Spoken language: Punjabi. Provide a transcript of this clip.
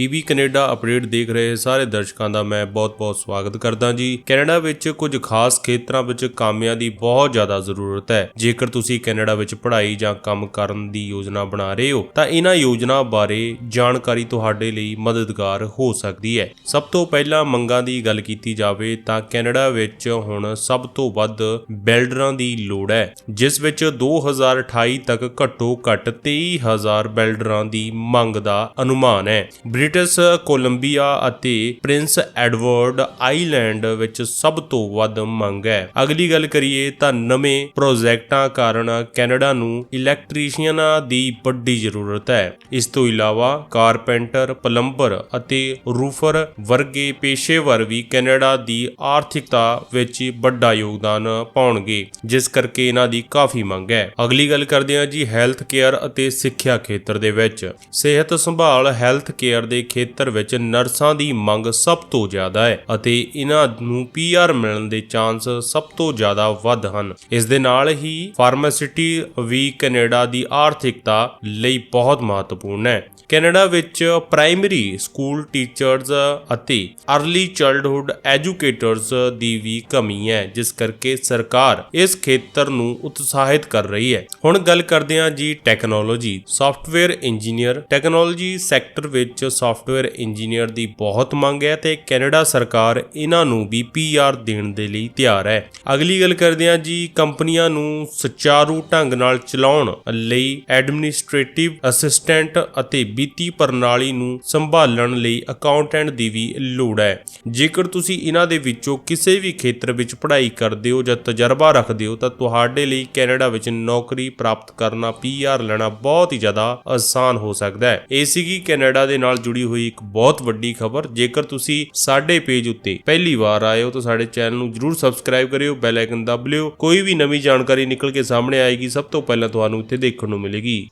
ਪੀਬੀ ਕੈਨੇਡਾ ਅਪਡੇਟ ਦੇਖ ਰਹੇ ਸਾਰੇ ਦਰਸ਼ਕਾਂ ਦਾ ਮੈਂ ਬਹੁਤ-ਬਹੁਤ ਸਵਾਗਤ ਕਰਦਾ ਜੀ। ਕੈਨੇਡਾ ਵਿੱਚ ਕੁਝ ਖਾਸ ਖੇਤਰਾਂ ਵਿੱਚ ਕਾਮਿਆਂ ਦੀ ਬਹੁਤ ਜ਼ਿਆਦਾ ਜ਼ਰੂਰਤ ਹੈ। ਜੇਕਰ ਤੁਸੀਂ ਕੈਨੇਡਾ ਵਿੱਚ ਪੜ੍ਹਾਈ ਜਾਂ ਕੰਮ ਕਰਨ ਦੀ ਯੋਜਨਾ ਬਣਾ ਰਹੇ ਹੋ, ਤਾਂ ਇਹਨਾਂ ਯੋਜਨਾ ਬਾਰੇ ਜਾਣਕਾਰੀ ਤੁਹਾਡੇ ਲਈ ਮਦਦਗਾਰ ਹੋ ਸਕਦੀ ਹੈ। ਸਭ ਤੋਂ ਪਹਿਲਾਂ ਮੰਗਾਂ ਦੀ ਗੱਲ ਕੀਤੀ ਜਾਵੇ, ਤਾਂ ਕੈਨੇਡਾ ਵਿੱਚ ਹੁਣ ਸਭ ਤੋਂ ਵੱਧ ਬਿਲਡਰਾਂ ਦੀ ਲੋੜ ਹੈ, ਜਿਸ ਵਿੱਚ 2028 ਤੱਕ ਘੱਟੋ ਘੱਟ 23000 ਬਿਲਡਰਾਂ ਦੀ ਮੰਗ ਦਾ ਅਨੁਮਾਨ ਹੈ। ਬ੍ਰਿਟਿਸ਼ ਕੋਲੰਬੀਆ ਅਤੇ ਪ੍ਰਿੰਸ ਐਡਵਰਡ ਆਈਲੈਂਡ ਵਿੱਚ ਸਭ ਤੋਂ ਵੱਧ ਮੰਗ ਹੈ। ਅਗਲੀ ਗੱਲ ਕਰੀਏ ਤਾਂ ਨਵੇਂ ਪ੍ਰੋਜੈਕਟਾਂ ਕਾਰਨ ਕੈਨੇਡਾ ਨੂੰ ਇਲੈਕਟ੍ਰੀਸ਼ੀਅਨਾਂ ਦੀ ਵੱਡੀ ਜ਼ਰੂਰਤ ਹੈ। ਇਸ ਤੋਂ ਇਲਾਵਾ ਕਾਰਪੈਂਟਰ, ਪਲੰਬਰ ਅਤੇ ਰੂਫਰ ਵਰਗੇ ਪੇਸ਼ੇਵਰ ਵੀ ਕੈਨੇਡਾ ਦੀ ਆਰਥਿਕਤਾ ਵਿੱਚ ਵੱਡਾ ਯੋਗਦਾਨ ਪਾਉਣਗੇ, ਜਿਸ ਕਰਕੇ ਇਹਨਾਂ ਦੀ ਕਾਫੀ ਮੰਗ ਹੈ। ਅਗਲੀ ਗੱਲ ਕਰਦੇ ਹਾਂ ਜੀ ਹੈਲਥ ਕੇਅਰ ਅਤੇ ਸਿੱਖਿਆ ਖੇਤਰ ਦੇ ਵਿੱਚ। ਸਿਹਤ ਸੰਭਾਲ ਹੈਲਥ ਕੇਅਰ ਦੇ ਖੇਤਰ ਵਿੱਚ ਨਰਸਾਂ ਦੀ ਮੰਗ ਸਭ ਤੋਂ ਜ਼ਿਆਦਾ ਹੈ ਅਤੇ ਇਹਨਾਂ ਨੂੰ ਪੀਆਰ ਮਿਲਣ ਦੇ ਚਾਂਸ ਸਭ ਤੋਂ ਜ਼ਿਆਦਾ ਵੱਧ ਹਨ। ਇਸ ਦੇ ਨਾਲ ਹੀ ਫਾਰਮਾਸਿਟੀ ਵੀ ਕੈਨੇਡਾ ਦੀ ਆਰਥਿਕਤਾ ਲਈ ਬਹੁਤ ਮਹੱਤਵਪੂਰਨ ਹੈ। ਕੈਨੇਡਾ ਵਿੱਚ ਪ੍ਰਾਇਮਰੀ ਸਕੂਲ ਟੀਚਰਜ਼ ਅਤੇ ਅਰਲੀ ਚਾਈਲਡਹੂਡ ਐਜੂਕੇਟਰਸ ਦੀ ਵੀ ਕਮੀ ਹੈ, ਜਿਸ ਕਰਕੇ ਸਰਕਾਰ ਇਸ ਖੇਤਰ ਨੂੰ ਉਤਸ਼ਾਹਿਤ ਕਰ ਰਹੀ ਹੈ। ਹੁਣ ਗੱਲ ਕਰਦੇ ਹਾਂ ਜੀ technology. Software engineer, technology sector ਵਿੱਚ ਸੌਫਟਵੇਅਰ ਇੰਜੀਨੀਅਰ ਦੀ ਬਹੁਤ ਮੰਗ ਹੈ ਤੇ ਕੈਨੇਡਾ ਸਰਕਾਰ ਇਹਨਾਂ ਨੂੰ ਵੀ ਪੀਆਰ ਦੇਣ ਦੇ ਲਈ ਤਿਆਰ ਹੈ। ਅਗਲੀ ਗੱਲ ਕਰਦੇ ਹਾਂ ਜੀ ਕੰਪਨੀਆਂ ਨੂੰ ਸੁਚਾਰੂ ਢੰਗ ਨਾਲ ਚਲਾਉਣ ਲਈ ਐਡਮਿਨਿਸਟ੍ਰੇਟਿਵ ਅਸਿਸਟੈਂਟ ਅਤੇ ਵਿੱਤੀ ਪ੍ਰਣਾਲੀ ਨੂੰ ਸੰਭਾਲਣ ਲਈ ਅਕਾਊਂਟੈਂਟ ਦੀ ਵੀ ਲੋੜ ਹੈ। ਜੇਕਰ ਤੁਸੀਂ ਇਹਨਾਂ ਦੇ ਵਿੱਚੋਂ ਕਿਸੇ ਵੀ ਖੇਤਰ ਵਿੱਚ ਪੜ੍ਹਾਈ ਕਰਦੇ ਹੋ ਜਾਂ ਤਜਰਬਾ ਰੱਖਦੇ ਹੋ, ਤਾਂ ਤੁਹਾਡੇ ਲਈ ਕੈਨੇਡਾ ਵਿੱਚ ਨੌਕਰੀ ਪ੍ਰਾਪਤ ਕਰਨਾ ਪੀਆਰ ਲੈਣਾ ਬਹੁਤ ਹੀ ਜ਼ਿਆਦਾ ਆਸਾਨ ਹੋ ਸਕਦਾ ਹੈ। ਇਹ ਸੀਗੀ ਕੈਨੇਡਾ ਦੇ ਨਾਲ ਜੁੜੀ ਹੋਈ ਇੱਕ ਬਹੁਤ ਵੱਡੀ ਖਬਰ। ਜੇਕਰ ਤੁਸੀਂ ਸਾਡੇ ਪੇਜ ਉੱਤੇ ਪਹਿਲੀ ਵਾਰ ਆਏ ਹੋ, ਤਾਂ ਸਾਡੇ ਚੈਨਲ ਨੂੰ ਜਰੂਰ ਸਬਸਕ੍ਰਾਈਬ ਕਰਿਓ, ਬੈਲ ਆਈਕਨ ਦਬ ਲਿਓ। ਕੋਈ ਵੀ ਨਵੀਂ ਜਾਣਕਾਰੀ ਨਿਕਲ ਕੇ ਸਾਹਮਣੇ ਆਏਗੀ, ਸਭ ਤੋਂ ਪਹਿਲਾਂ ਤੁਹਾਨੂੰ ਇੱਥੇ ਦੇਖਣ ਨੂੰ ਮਿਲੇਗੀ।